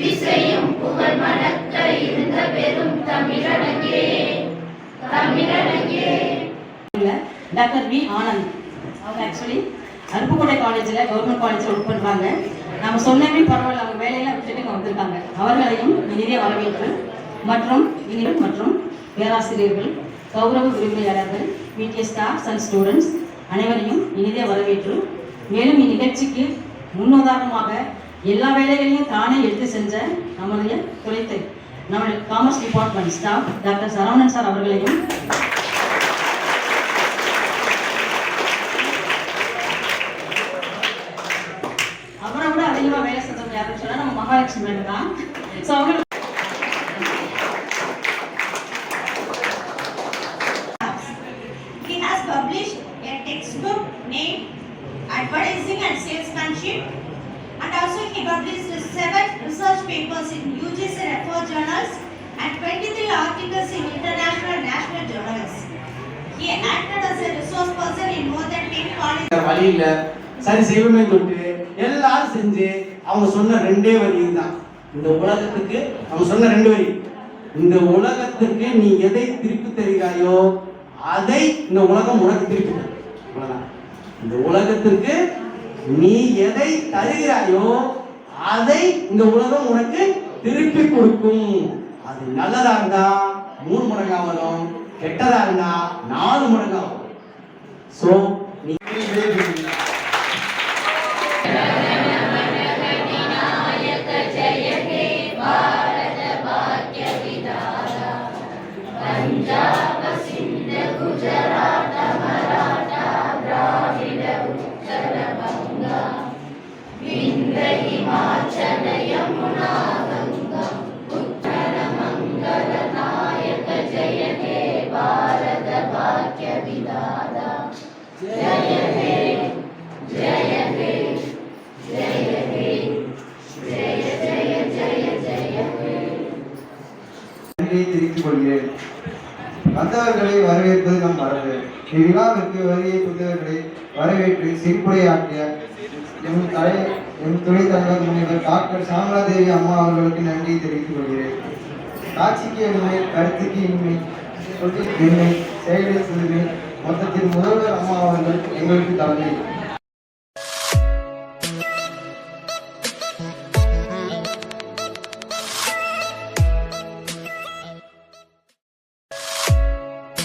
எத்திசையும் புகழ் மணக்க இருந்த பெரும் தமிழனங்கே தமிழனங்கே டாக்டர் வி. ஆனந்த். அவங்க ஆக்சுவலி அருப்புக்கோட்டை காலேஜில் கவர்மெண்ட் காலேஜில் ஒர்க் பண்ணுறாங்க நம்ம சொன்னவே பரவாயில்ல அவங்க வேலையெல்லாம் விட்டுட்டு இங்கே வந்திருக்காங்க. அவர்களையும் நிறைய வரவேற்று மற்றும் இனியும் மற்றும் பேராசிரியர்கள் கௌரவ உரிமையாளர்கள் பிடிஏ ஸ்டாஃப்ஸ் அண்ட் ஸ்டூடெண்ட்ஸ் அனைவரையும் இனிதே வரவேற்று. மேலும் இந்நிகழ்ச்சிக்கு முன்னுதாரணமாக எல்லா வேலைகளையும் தானே எடுத்து செஞ்ச நம்மளுடைய துறைத்தை நம்மளுடைய commerce department staff doctor Saravanan sir அவர்களையும் அவரை விட அதிகமாக வேலை செஞ்சவங்க யாருன்னு சொன்னால் நம்ம மகாலட்சுமி மேடம் தான். ஸோ அவங்க published a textbook named Advertising and Salesmanship. Also he published seven research papers in UGC referred journals and 23 articles in international national journals. He acted as a resource person in more than 10 colleges. வேற சரி செய்வோமே தொட்டு எல்லாரும் செஞ்சு அவங்க சொன்ன ரெண்டே வரியும் தான் இந்த உலகத்துக்கு அவங்க சொன்ன ரெண்டு வரி இந்த உலகத்துக்கு நீ எதை திருப்பி தருகிறாயோ அதை இந்த உலகம் உனக்கு திருப்பி தரும் இந்த உலகத்திற்கு நீ எதை தருகிறாயோ அதை இந்த உலகம் உனக்கு திருப்பி கொடுக்கும். அது நல்லதா இருந்தா மூணு மடங்கா வரும். கெட்டதா இருந்தா நாலு மடங்கா வரும். சோ நீ நன்றியை கொள்கிறேன். வந்தவர்களை வரவேற்பது நம் மரபு இவ்விழாவிற்கு வருகை புதியவர்களை வரவேற்று சிரிப்புரையாற்றிய எம் தலை எம் துணைத் தலைவர் முனைவர் டாக்டர் சாமலாதேவி அம்மா அவர்களுக்கு நன்றியை தெரிவித்துக் கொள்கிறேன். காட்சிக்கு எண்மை கருத்துக்கு இன்மை என்னை செயலில் சிறுமை மொத்தத்தில் முதல்வர் அம்மா அவர்கள் எங்களுக்கு தலைமை